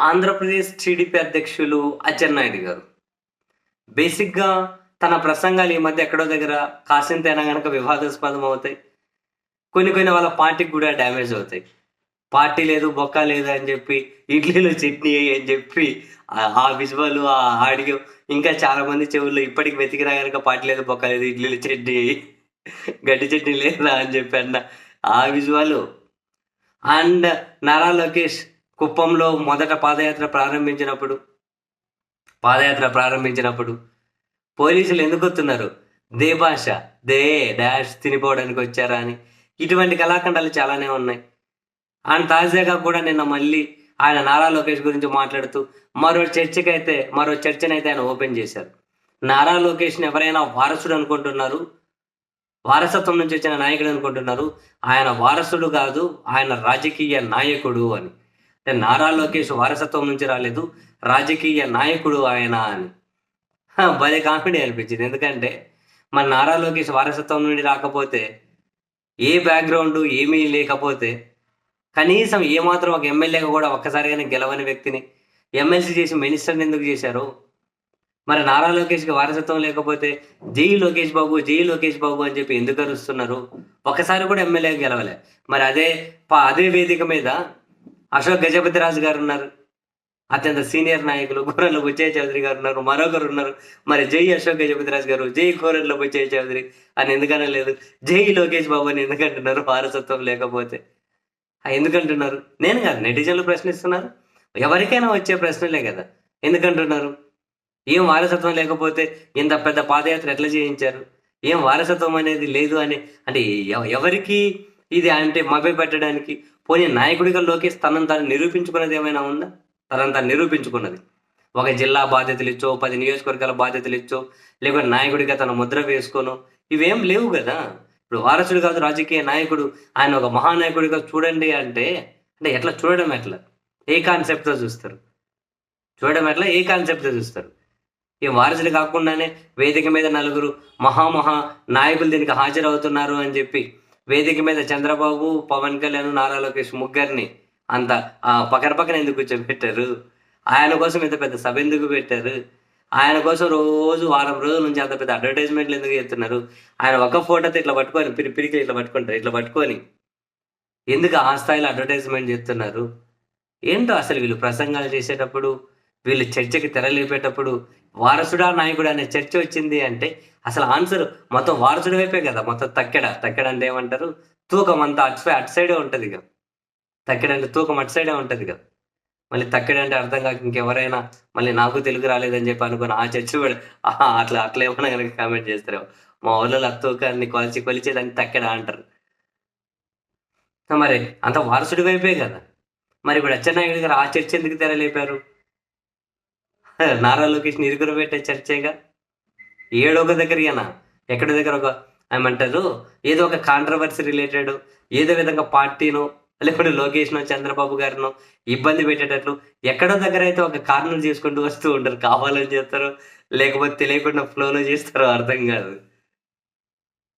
Andhra Pradesh TDP అధ్యక్షులు అచ్చెన్నాయుడు గారు. బేసిక్గా తన ప్రసంగాలు ఈ మధ్య ఎక్కడో దగ్గర కాసింతైనా కనుక వివాదాస్పదం అవుతాయి. కొన్ని కొన్ని వాళ్ళ పార్టీకి కూడా డ్యామేజ్ అవుతాయి. పార్టీ లేదు బొక్క లేదు అని చెప్పి ఇడ్లీలో చట్నీ అని చెప్పి ఆ- ఆ విజువల్ ఆ ఆడియో ఇంకా చాలా మంది చెవుల్లో ఇప్పటికి వెతికినా కనుక పార్టీ లేదు బొక్క లేదు ఇడ్లీలో చట్నీ గడ్డి చట్నీ లేదా అని చెప్పి అన్న ఆ విజువల్. అండ్ నారా లోకేష్ కుప్పంలో మొదట పాదయాత్ర ప్రారంభించినప్పుడు పాదయాత్ర ప్రారంభించినప్పుడు పోలీసులు ఎందుకు వస్తున్నారు? దే భాష దే డాష్ తినిపోవడానికి వచ్చారా అని. ఇటువంటి కళాఖండాలు చాలానే ఉన్నాయి. ఆయన తాజాగా కూడా నిన్న మళ్ళీ ఆయన నారా లోకేష్ గురించి మాట్లాడుతూ మరో చర్చకైతే మరో చర్చనైతే ఆయన ఓపెన్ చేశారు. నారా లోకేష్ని ఎవరైనా వారసుడు అనుకుంటున్నారు? వారసత్వం నుంచి వచ్చిన నాయకుడు అనుకుంటున్నారు? ఆయన వారసుడు కాదు ఆయన రాజకీయ నాయకుడు అని. నారా లోకేష్ వారసత్వం నుంచి రాలేదు. రాజకీయ నాయకుడు ఆయన అని. భలే కామెడీ అనిపించింది. ఎందుకంటే మన నారా లోకేష్ వారసత్వం నుండి రాకపోతే ఏ బ్యాక్గ్రౌండ్ ఏమీ లేకపోతే కనీసం ఏమాత్రం ఒక ఎమ్మెల్యేగా కూడా ఒక్కసారిగానే గెలవని వ్యక్తిని ఎమ్మెల్సీ చేసి మినిస్టర్ని ఎందుకు చేశారు? మరి నారా లోకేష్కి వారసత్వం లేకపోతే జై లోకేష్ బాబు జై లోకేష్ బాబు అని చెప్పి ఎందుకు అరుస్తున్నారు? ఒకసారి కూడా ఎమ్మెల్యే గెలవలే. మరి అదే అదే వేదిక మీద అశోక్ గజపతి రాజు గారు ఉన్నారు. అత్యంత సీనియర్ నాయకులు కూరల్లో బుచ్చయ్య చౌదరి గారు ఉన్నారు. మరొకరు ఉన్నారు. మరి జై అశోక్ గజపతి రాజు గారు జై కూరల్లో బుచ్చయ్య చౌదరి అని ఎందుకనలేదు జై లోకేష్ బాబు అని ఎందుకంటున్నారు? వారసత్వం లేకపోతే. ఎందుకంటున్నారు? నేను కాదు నెటిజన్లు ప్రశ్నిస్తున్నారు. ఎవరికైనా వచ్చే ప్రశ్నలే కదా. ఎందుకంటున్నారు? ఏం వారసత్వం లేకపోతే ఇంత పెద్ద పాదయాత్ర ఎట్లా చేయించారు? ఏం వారసత్వం అనేది లేదు అని అంటే ఎవ- ఎవరికి ఇది అంటే మభ్య పెట్టడానికి పోనీ నాయకుడిగా లోకేష్ తనను తాను నిరూపించుకున్నది ఏమైనా ఉందా? తనను తాను నిరూపించుకున్నది. ఒక జిల్లా బాధ్యతలు ఇచ్చో పది నియోజకవర్గాల బాధ్యతలు ఇచ్చో లేకపోతే నాయకుడిగా తన ముద్ర వేసుకోను. ఇవేం లేవు కదా. ఇప్పుడు వారసుడు కాదు రాజకీయ నాయకుడు. ఆయన ఒక మహానాయకుడిగా చూడండి అంటే అంటే ఎట్లా చూడడం ఎట్లా? ఏ కాన్సెప్ట్తో చూస్తారు? చూడడం ఎట్లా? ఏ కాన్సెప్ట్తో చూస్తారు? ఈ వారసులు కాకుండానే వేదిక మీద నలుగురు మహామహా నాయకులు దీనికి హాజరవుతున్నారు అని చెప్పి వేదిక మీద చంద్రబాబు పవన్ కళ్యాణ్ నారా లోకేష్ ముగ్గురిని అంత పక్కన పక్కన ఎందుకు కూర్చోబెట్టారు? ఆయన కోసం ఇంత పెద్ద సభ ఎందుకు పెట్టారు? ఆయన కోసం రోజు వారం రోజుల నుంచి అంత పెద్ద అడ్వర్టైజ్మెంట్లు ఎందుకు చేస్తున్నారు? ఆయన ఒక ఫోటోతో ఇట్లా పట్టుకొని పిరి పిరికి ఇట్లా పట్టుకుంటారు ఇట్లా పట్టుకొని ఎందుకు ఆ స్థాయిలో అడ్వర్టైజ్మెంట్ చేస్తున్నారు? ఏంటో అసలు వీళ్ళు ప్రసంగాలు చేసేటప్పుడు వీళ్ళు చర్చకి తెరలేపేటప్పుడు వారసుడా నాయకుడు అనే చర్చ వచ్చింది అంటే అసలు ఆన్సర్ మొత్తం వారసుడి వైపే కదా. మొత్తం తక్కెడ. తక్కెడ అంటే ఏమంటారు? తూకం అంతా అటు అటు సైడే ఉంటుంది ఇక. తక్కెడ అంటే తూకం అటు సైడే ఉంటుంది కదా మళ్ళీ తక్కెడ అంటే అర్థం కాక ఇంకెవరైనా మళ్ళీ నాకు తెలుగు రాలేదని చెప్పి అనుకుని ఆ చర్చ కూడా ఆహా, అట్లా అట్లా ఏమన్నా కనుక కామెంట్ చేస్తారు మా ఊళ్ళో ఆ తూకాన్ని కొలిచి కొలిచేదాన్ని తక్కెడ అంటారు. మరి అంత వారసుడి వైపే కదా. మరి ఇప్పుడు అచ్చెన్నాయుడు గారు ఆ చర్చ ఎందుకు తెరలేపారు? నారా లోకేష్ నిరుగురు పెట్టే చర్చేగా? ఏడో ఒక దగ్గర ఈయన. ఎక్కడి దగ్గర ఒక ఏమంటారు? ఏదో ఒక కాంట్రవర్సీ రిలేటెడ్ ఏదో విధంగా పార్టీనో లేకుంటే లోకేష్నో చంద్రబాబు గారినో ఇబ్బంది పెట్టేటట్లు ఎక్కడో దగ్గర అయితే ఒక కారణం చేసుకుంటూ వస్తూ ఉంటారు. కావాలని చేస్తారు లేకపోతే తెలియకుండా ఫ్లోలో చేస్తారో అర్థం కాదు.